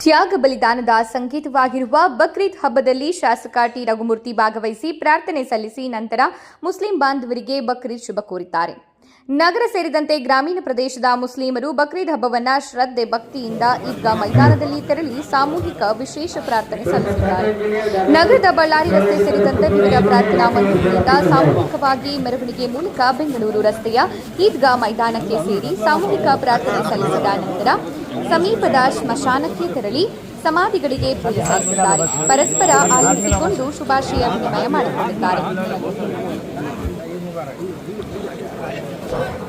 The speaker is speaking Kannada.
ತ್ಯಾಗ ಬಲಿದಾನದ ಸಂಕೇತವಾಗಿರುವ ಬಕ್ರೀದ್ ಹಬ್ಬದಲ್ಲಿ ಶಾಸಕ ಟಿ ರಘುಮೂರ್ತಿ ಭಾಗವಹಿಸಿ ಪ್ರಾರ್ಥನೆ ಸಲ್ಲಿಸಿ ನಂತರ ಮುಸ್ಲಿಂ ಬಾಂಧವರಿಗೆ ಬಕ್ರೀದ್ ಶುಭ ಕೋರಿದ್ದಾರೆ. ನಗರ ಸೇರಿದಂತೆ ಗ್ರಾಮೀಣ ಪ್ರದೇಶದ ಮುಸ್ಲಿಮರು ಬಕ್ರೀದ್ ಹಬ್ಬವನ್ನು ಶ್ರದ್ಧೆ ಭಕ್ತಿಯಿಂದ ಈದ್ಗಾ ಮೈದಾನದಲ್ಲಿ ತೆರಳಿ ಸಾಮೂಹಿಕ ವಿಶೇಷ ಪ್ರಾರ್ಥನೆ ಸಲ್ಲಿಸಿದ್ದಾರೆ. ನಗರದ ಬಳ್ಳಾರಿ ರಸ್ತೆ ಸೇರಿದಂತೆ ವಿವಿಧ ಪ್ರಾರ್ಥನಾ ಮಂದಿರಗಳಿಂದ ಸಾಮೂಹಿಕವಾಗಿ ಮೆರವಣಿಗೆ ಮೂಲಕ ಬೆಂಗಳೂರು ರಸ್ತೆಯ ಈದ್ಗಾ ಮೈದಾನಕ್ಕೆ ಸೇರಿ ಸಾಮೂಹಿಕ ಪ್ರಾರ್ಥನೆ ಸಲ್ಲಿಸಿದ ನಂತರ ಸಮೀಪದ ಸ್ಮಶಾನಕ್ಕೆ ತೆರಳಿ ಸಮಾಧಿಗಳಿಗೆ ಪೂಜೆ ಸಲ್ಲಿಸಿದ್ದಾರೆ ಪರಸ್ಪರ ಆಲಿಸಿಕೊಂಡು ಶುಭಾಶಯ ವಿನಿಮಯ ಮಾಡಿಕೊಂಡಿದ್ದಾರೆ. Thank you.